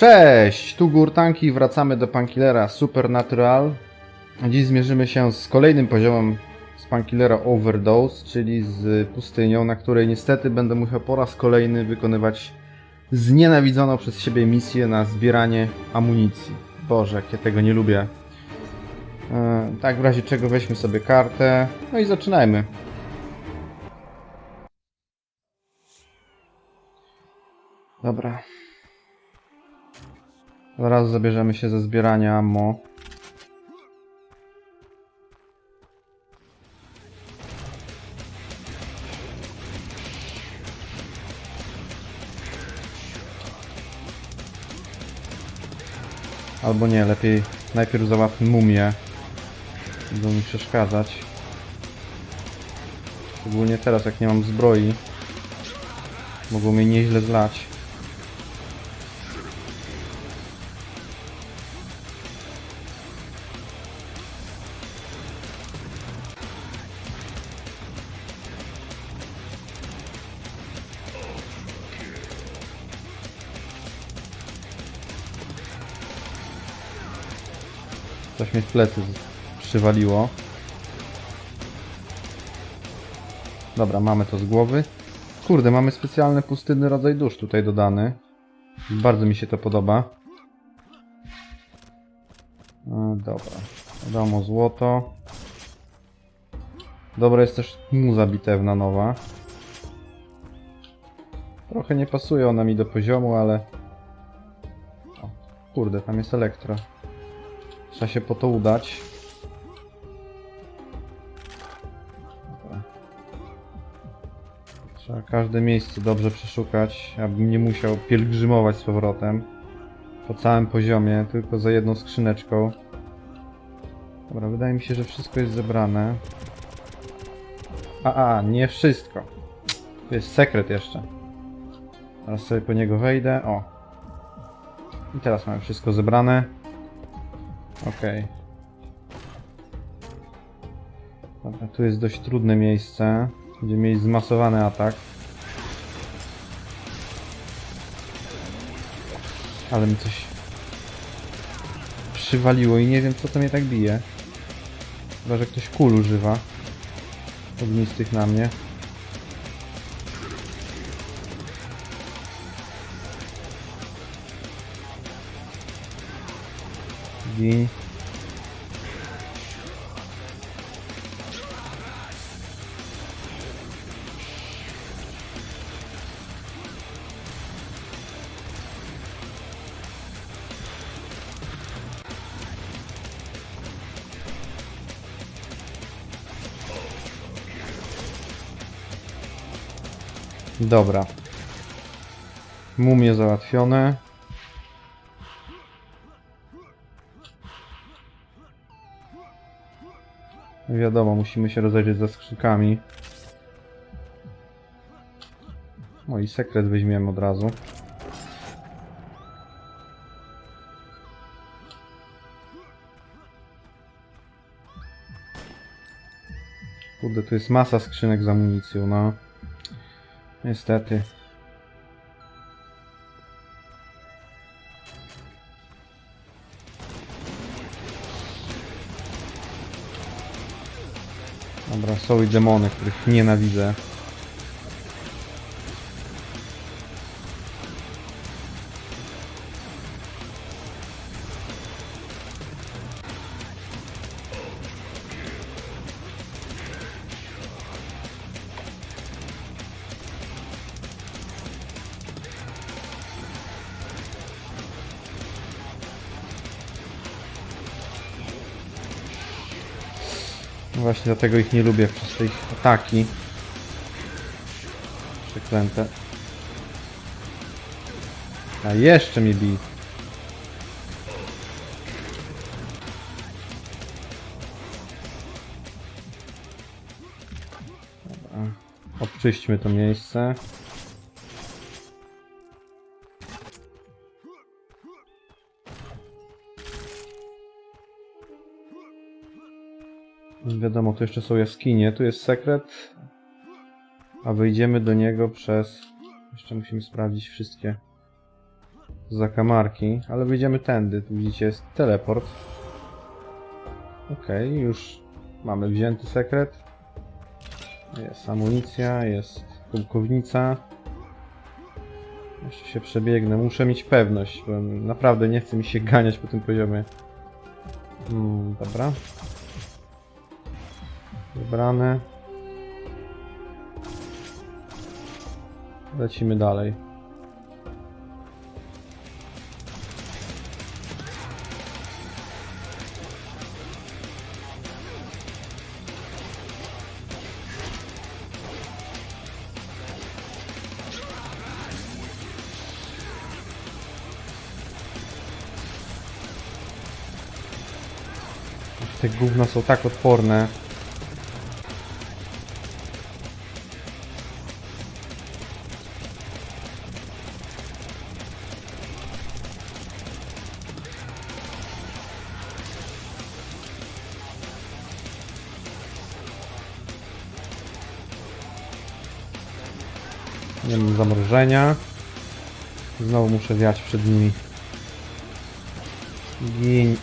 Cześć, tu Gurtanki, wracamy do Pankillera Supernatural. Dziś zmierzymy się z kolejnym poziomem z Pankillera Overdose, czyli z pustynią, na której niestety będę musiał po raz kolejny wykonywać znienawidzoną przez siebie misję na zbieranie amunicji. Boże, jak ja tego nie lubię. E, tak, w razie czego weźmy sobie kartę, no i zaczynajmy. Dobra. Zaraz zabierzemy się ze zbierania ammo. Albo nie, lepiej najpierw załatwmy mumię. Będą mi przeszkadzać. Szczególnie teraz, jak nie mam zbroi. Mogą mnie nieźle zlać. W plecy przywaliło. Dobra, mamy to z głowy. Kurde, mamy specjalny pustynny rodzaj dusz tutaj dodany. Bardzo mi się to podoba. E, dobra. Wiadomo, złoto. Dobra, jest też muza bitewna nowa. Trochę nie pasuje ona mi do poziomu, ale... O, kurde, tam jest elektro. Trzeba się po to udać. Dobra. Trzeba każde miejsce dobrze przeszukać, abym nie musiał pielgrzymować z powrotem po całym poziomie, tylko za jedną skrzyneczką. Dobra, wydaje mi się, że wszystko jest zebrane. A, a, nie wszystko. Tu jest sekret jeszcze. Teraz sobie po niego wejdę. O. I teraz mamy wszystko zebrane. Okej. Dobra, tu jest dość trudne miejsce. Będziemy mieli zmasowany atak. Ale mi coś przywaliło i nie wiem co to mnie tak bije. Chyba, że ktoś kul używa. Ognistych na mnie. Gin. Dobra. Mumie załatwione. Wiadomo, musimy się rozejrzeć za skrzynkami. No i sekret weźmiemy od razu. Kurde, tu jest masa skrzynek z amunicją, no. Niestety. Dobra, są i demony, których nienawidzę. Dlatego ich nie lubię przez ich ataki. Przeklęte. A jeszcze mnie bij. Dobra. Obczyśćmy to miejsce. Wiadomo, tu jeszcze są jaskinie, tu jest sekret, a wyjdziemy do niego przez... Jeszcze musimy sprawdzić wszystkie zakamarki, ale wyjdziemy tędy. Tu widzicie jest teleport. Okej, już mamy wzięty sekret. Jest amunicja, jest pułkownica. Jeszcze się przebiegnę, muszę mieć pewność, bo naprawdę nie chce mi się ganiać po tym poziomie. Mm, dobra. Wybrane. Lecimy dalej. Te gówna są tak odporne. Zamrożenia. Znowu muszę wiać przed nimi. Gin.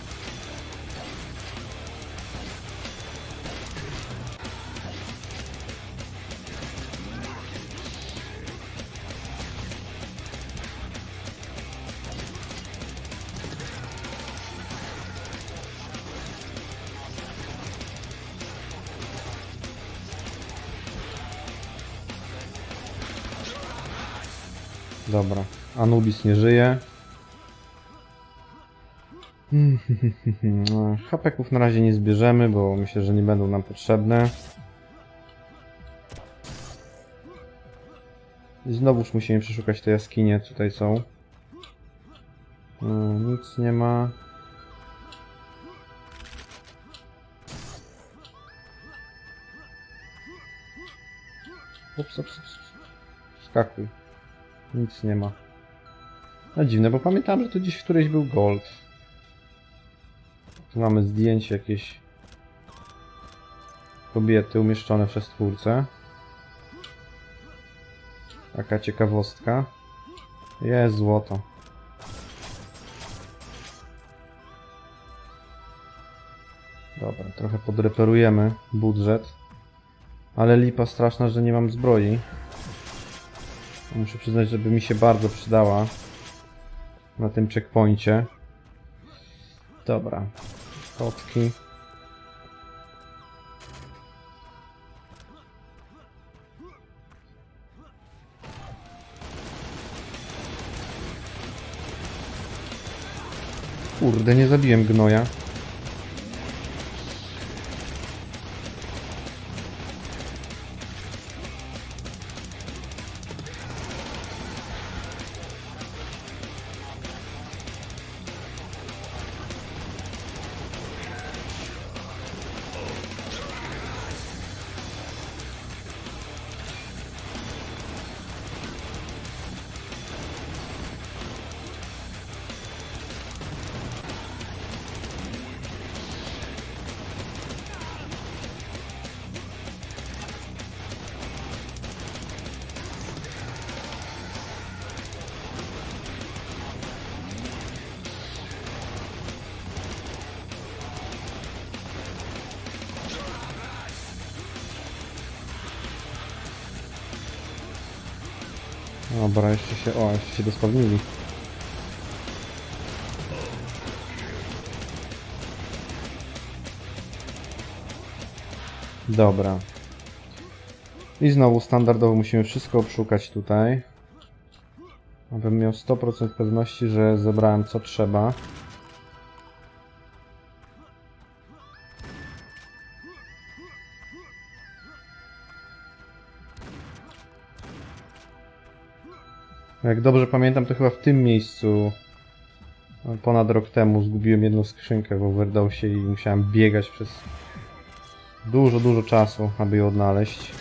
Anubis nie żyje. No, Hapeków na razie nie zbierzemy, bo myślę, że nie będą nam potrzebne. Znowuż musimy przeszukać te jaskinie, tutaj są. Nic nie ma. Ups, ups, ups. Skakuj. Nic nie ma. No dziwne, bo pamiętam, że to gdzieś któryś był gold. Tu mamy zdjęcie jakieś kobiety umieszczone przez twórcę. Taka ciekawostka. Jest złoto. Dobra, trochę podreperujemy budżet. Ale lipa straszna, że nie mam zbroi. Muszę przyznać, żeby mi się bardzo przydała na tym checkpoincie. Dobra. Kotki. Kurde, nie zabiłem gnoja. Dobra, jeszcze się. O, jeszcze się dospawnili. Dobra. I znowu standardowo musimy wszystko obszukać tutaj. Abym miał 100% pewności, że zebrałem co trzeba. Jak dobrze pamiętam, to chyba w tym miejscu e, ponad rok temu zgubiłem jedną skrzynkę w Overdose i musiałem biegać przez dużo, dużo czasu, aby ją odnaleźć.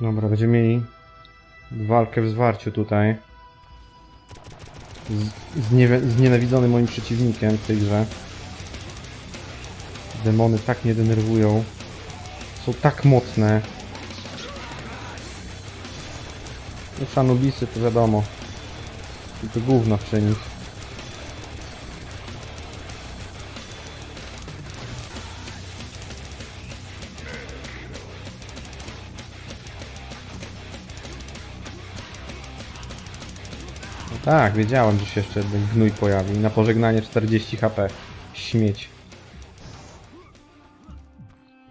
Dobra, będziemy mieli walkę w zwarciu tutaj. Z, z, moim przeciwnikiem w tej grze. Demony tak mnie denerwują. Są tak mocne. Już Anubisy to wiadomo. I to gówno przy nich. No tak, wiedziałem, że się jeszcze gnój pojawi. Na pożegnanie 40 HP. Śmieć.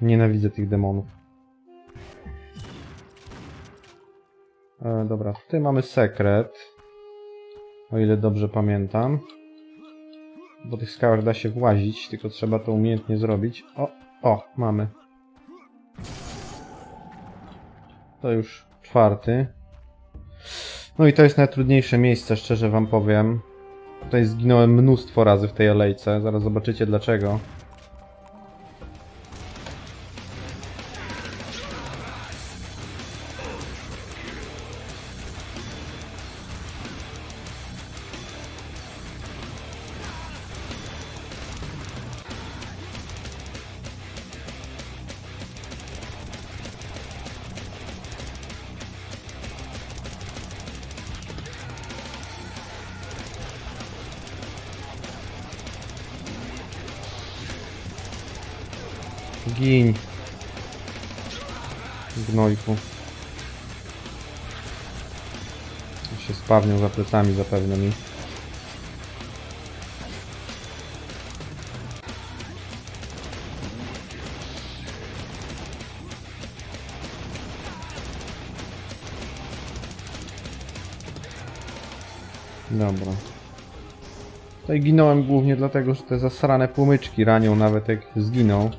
Nienawidzę tych demonów. E, dobra, tutaj mamy sekret. O ile dobrze pamiętam. Po tych skałach da się włazić, tylko trzeba to umiejętnie zrobić. O, o, mamy. To już czwarty. No i to jest najtrudniejsze miejsce, szczerze wam powiem. Tutaj zginąłem mnóstwo razy w tej alejce, zaraz zobaczycie dlaczego. Spawnią za plecami zapewne mi. Dobra. Tutaj ginąłem głównie dlatego, że te zasrane płomyczki ranią nawet jak zginą.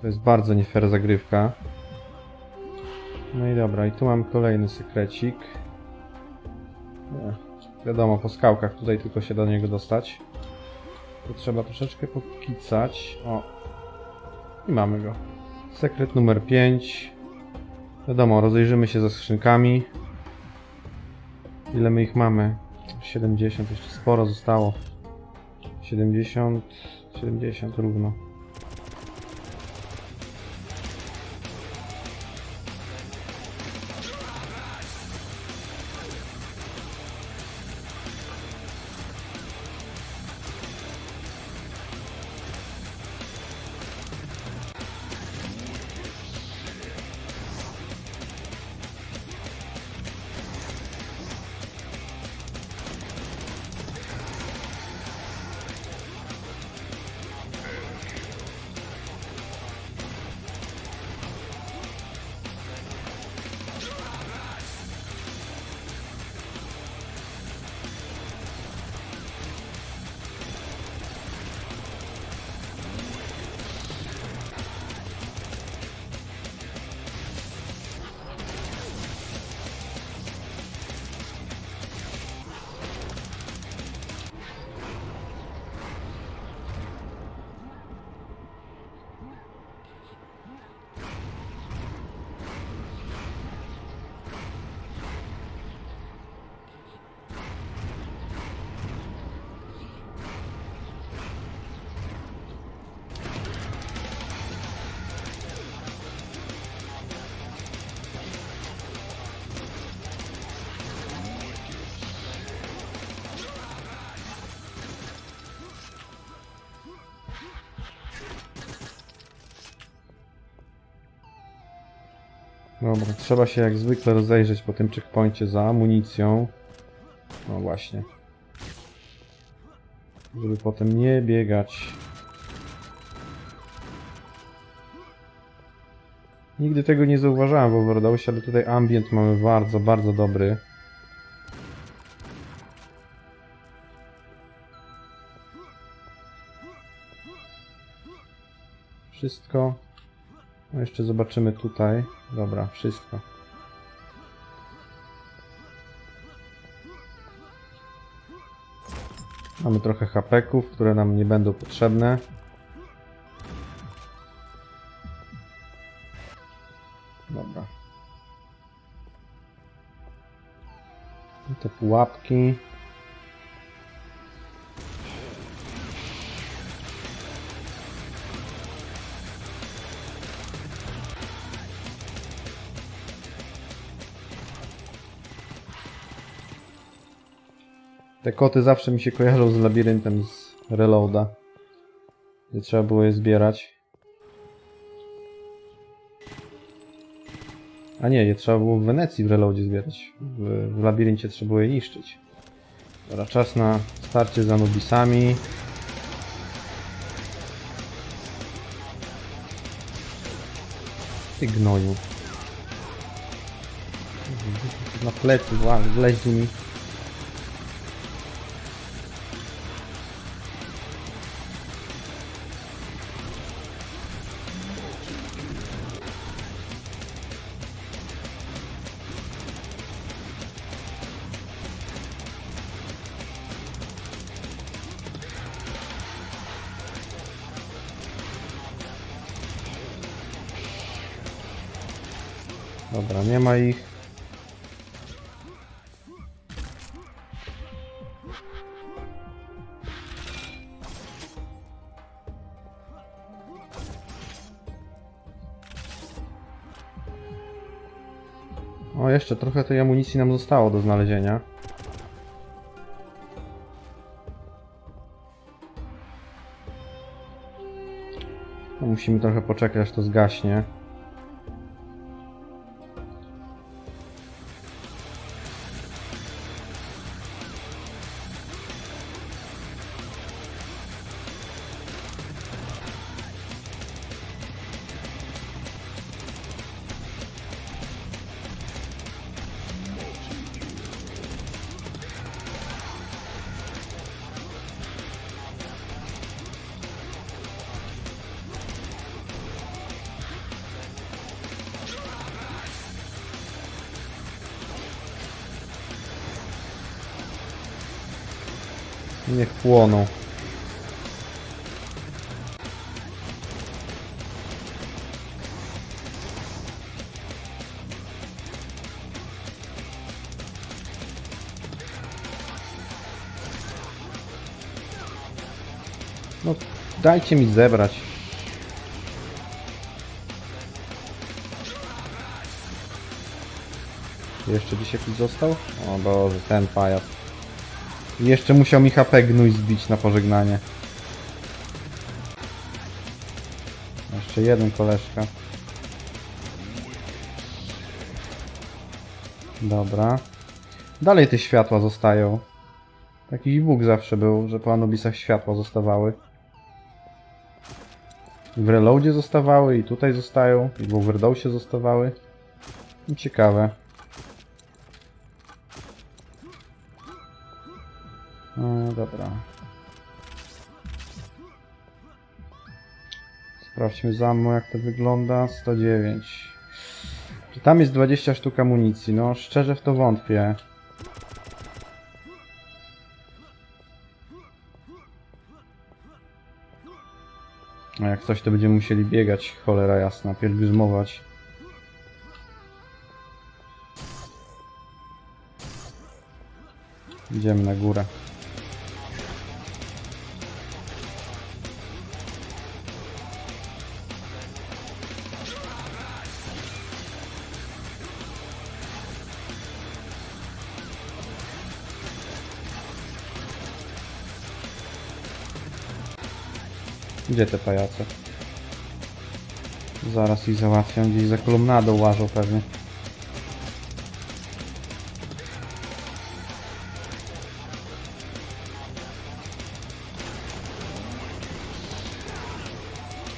To jest bardzo nie fair zagrywka. No i dobra, i tu mam kolejny sekrecik. Nie. Wiadomo, po skałkach tutaj tylko się do niego dostać. To trzeba troszeczkę pokicać. O. I mamy go. Sekret numer 5. Wiadomo, rozejrzymy się za skrzynkami. Ile my ich mamy? 70, jeszcze sporo zostało. 70, 70 równo. Dobra, trzeba się jak zwykle rozejrzeć po tym checkpoincie za amunicją. No właśnie. Żeby potem nie biegać. Nigdy tego nie zauważałem w Overdose, ale tutaj ambient mamy bardzo, bardzo dobry. Wszystko no jeszcze zobaczymy tutaj. Dobra, wszystko. Mamy trochę hapeków, które nam nie będą potrzebne. Dobra. I te pułapki. Te koty zawsze mi się kojarzą z labiryntem z Reloada. Gdzie trzeba było je zbierać. A nie, je trzeba było w Wenecji w Reloadzie zbierać. W, w labiryncie trzeba było je niszczyć. Dobra, czas na starcie z Anubisami. Ty gnoju. Na plecy wleźli mi. Nie ma ich. O, jeszcze trochę tej amunicji nam zostało do znalezienia. No, musimy trochę poczekać, aż to zgaśnie. Niech płoną. No, dajcie mi zebrać. Jeszcze gdzieś jakiś został? O Boże, ten pajac. Jeszcze musiał mi HP gnój zbić na pożegnanie. Jeszcze jeden koleżka. Dobra. Dalej te światła zostają. Jakiś bóg zawsze był, że po Anubisach światła zostawały. W Reloadzie zostawały i tutaj zostają. I w Overdose zostawały. Ciekawe. No dobra. Sprawdźmy za mną jak to wygląda. 109. Czy tam jest 20 sztuk amunicji? No szczerze w to wątpię. A jak coś to będziemy musieli biegać, cholera jasna, pielgrzymować. Idziemy na górę. Gdzie te pajace? Zaraz ich załatwiam. Gdzieś za kolumnadą łażą pewnie.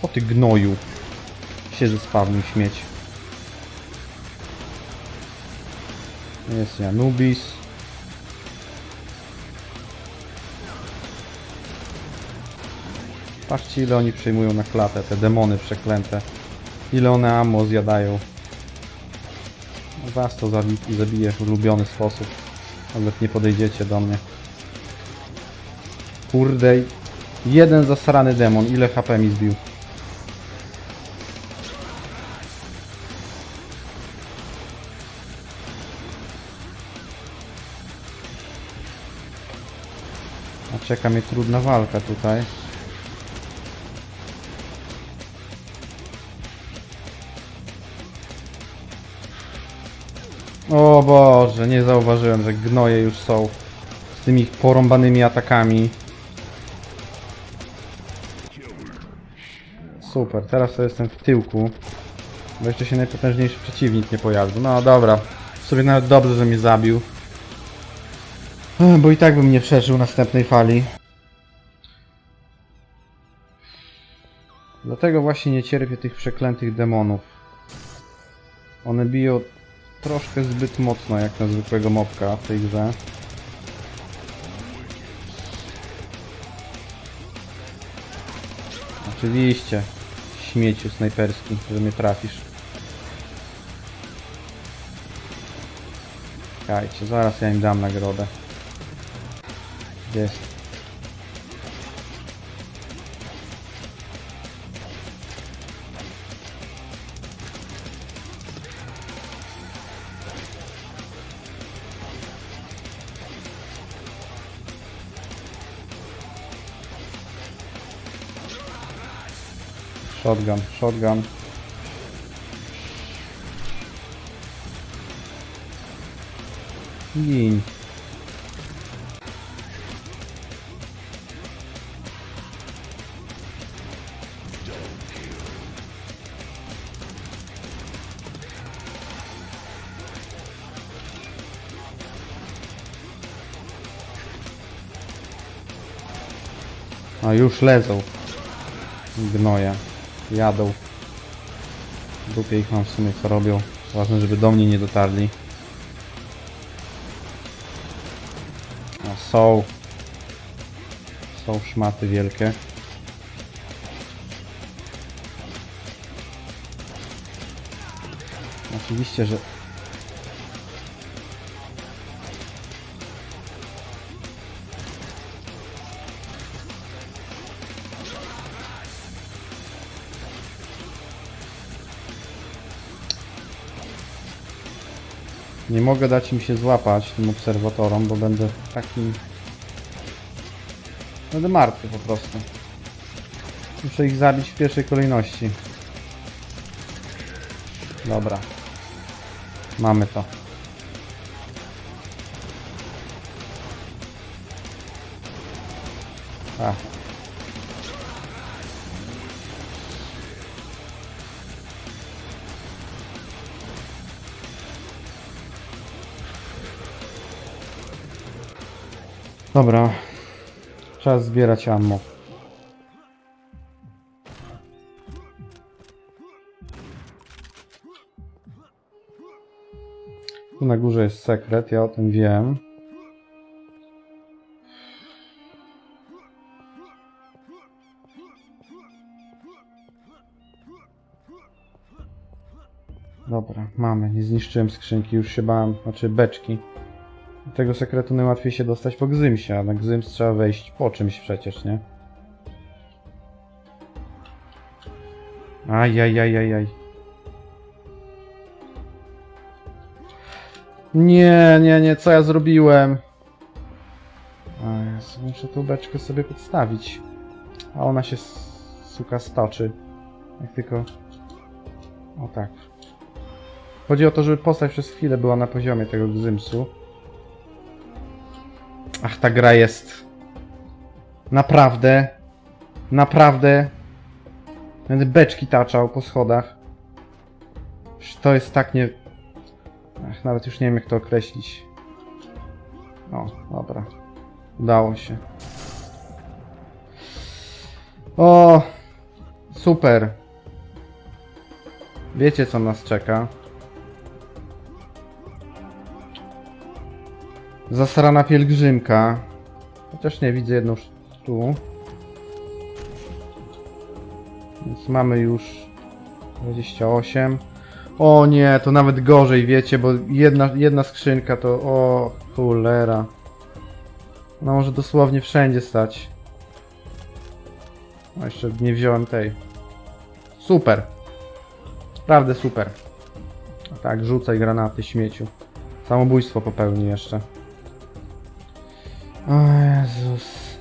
O ty gnoju. Się zespawnił śmieć. Jest Janubis. Patrzcie ile oni przejmują na klatę, te demony przeklęte. Ile one ammo zjadają. Was to zabi- zabije w ulubiony sposób. Nawet nie podejdziecie do mnie. Kurde, jeden zasrany demon, ile HP mi zbił. A czeka mnie trudna walka tutaj. O Boże, nie zauważyłem, że gnoje już są z tymi porąbanymi atakami. Super, teraz to jestem w tyłku. Bo jeszcze się najpotężniejszy przeciwnik nie pojawił. No dobra, sobie nawet dobrze, że mnie zabił. Bo i tak bym nie przeżył następnej fali. Dlatego właśnie nie cierpię tych przeklętych demonów. One biją troszkę zbyt mocno jak na zwykłego mopka w tej grze. Oczywiście, śmieciu snajperski, że mnie trafisz. Czekajcie, zaraz ja im dam nagrodę. Jest. Shotgun, shotgun. Gin. A już lezą. Gnoje. Jadą. W Dupie ich mam w sumie co robią. Ważne, żeby do mnie nie dotarli. O, są. Są szmaty wielkie. Oczywiście, że... Nie mogę dać im się złapać, tym obserwatorom, bo będę takim... Będę martwy po prostu. Muszę ich zabić w pierwszej kolejności. Dobra. Mamy to. A. Dobra. Czas zbierać ammo. Tu na górze jest sekret, ja o tym wiem. Dobra, mamy. Nie zniszczyłem skrzynki, już się bałem, znaczy beczki. Do tego sekretu najłatwiej się dostać po Gzymsie, a na Gzyms trzeba wejść po czymś przecież, nie? Ajajajajaj. Nie, nie, nie, co ja zrobiłem? Muszę tą beczkę sobie podstawić. A ona się suka stoczy. Jak tylko... O tak. Chodzi o to, żeby postać przez chwilę była na poziomie tego Gzymsu. Ach, ta gra jest. Naprawdę. Naprawdę. Będę beczki taczał po schodach. To jest tak nie. Ach, nawet już nie wiem jak to określić. O, dobra. Udało się. O! Super. Wiecie co nas czeka. Zasrana pielgrzymka. Chociaż nie widzę jedną tu. Więc mamy już 28. O nie, to nawet gorzej, wiecie, bo jedna, jedna skrzynka to... O, cholera. No może dosłownie wszędzie stać. No jeszcze nie wziąłem tej. Super. Naprawdę super. Tak, rzucaj granaty śmieciu. Samobójstwo popełni jeszcze. O Jezus.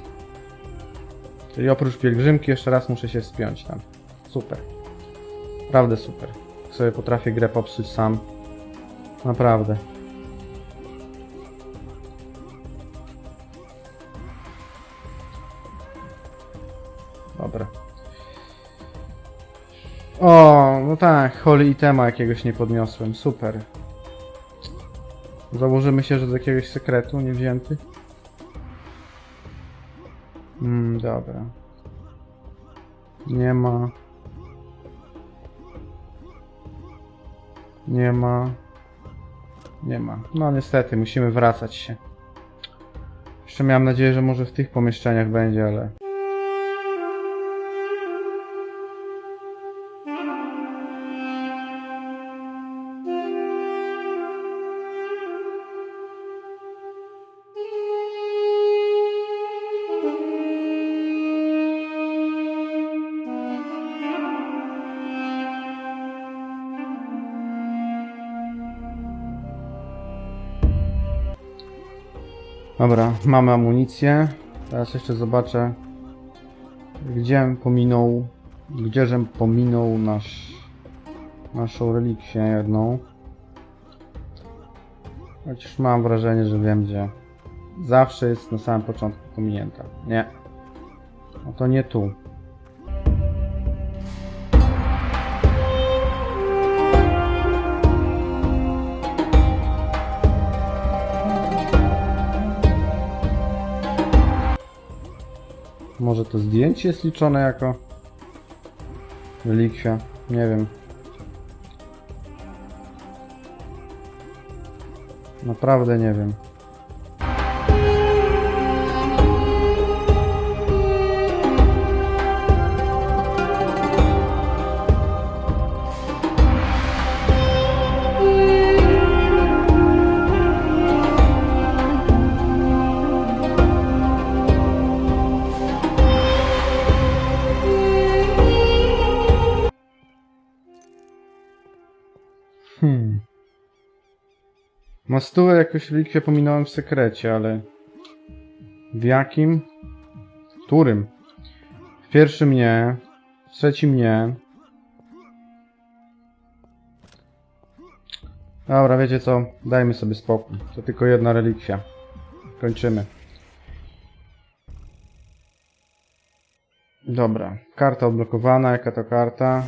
Czyli oprócz pielgrzymki jeszcze raz muszę się spiąć tam. Super. Naprawdę super. Sobie potrafię grę popsuć sam. Naprawdę. Dobra. O, no tak, holy itema jakiegoś nie podniosłem. Super. Założymy się, że z jakiegoś sekretu nie wzięty. Dobra. Nie ma. Nie ma. Nie ma. No niestety, musimy wracać się. Jeszcze miałem nadzieję, że może w tych pomieszczeniach będzie, ale... Dobra, mamy amunicję. Teraz jeszcze zobaczę, gdzie pominął, gdzieżem pominął nasz, naszą relikwię jedną. Chociaż mam wrażenie, że wiem gdzie. Zawsze jest na samym początku pominięta. Nie. No to nie tu. To zdjęcie jest liczone jako relikwia? Nie wiem. Naprawdę nie wiem. Mastułę jakoś relikwię pominąłem w sekrecie, ale... W jakim? W którym? W pierwszym nie. W trzecim nie. Dobra, wiecie co? Dajmy sobie spokój. To tylko jedna relikwia. Kończymy. Dobra. Karta odblokowana. Jaka to karta?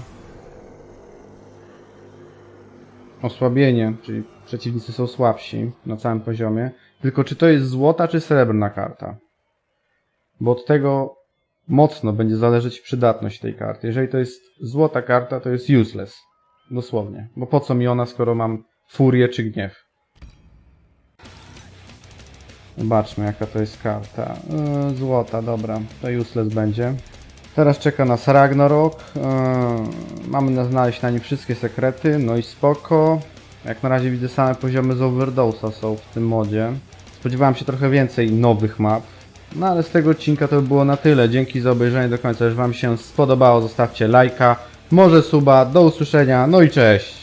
osłabienie, czyli przeciwnicy są słabsi na całym poziomie. Tylko czy to jest złota czy srebrna karta? Bo od tego mocno będzie zależeć przydatność tej karty. Jeżeli to jest złota karta, to jest useless. Dosłownie. Bo po co mi ona, skoro mam furię czy gniew? Zobaczmy, jaka to jest karta. Yy, złota, dobra. To useless będzie. Teraz czeka nas Ragnarok. Eee, mamy na znaleźć na nim wszystkie sekrety, no i spoko. Jak na razie widzę same poziomy z Overdose'a są w tym modzie. Spodziewałem się trochę więcej nowych map. No ale z tego odcinka to by było na tyle. Dzięki za obejrzenie do końca. Jeżeli Wam się spodobało, zostawcie lajka, może suba. Do usłyszenia, no i cześć!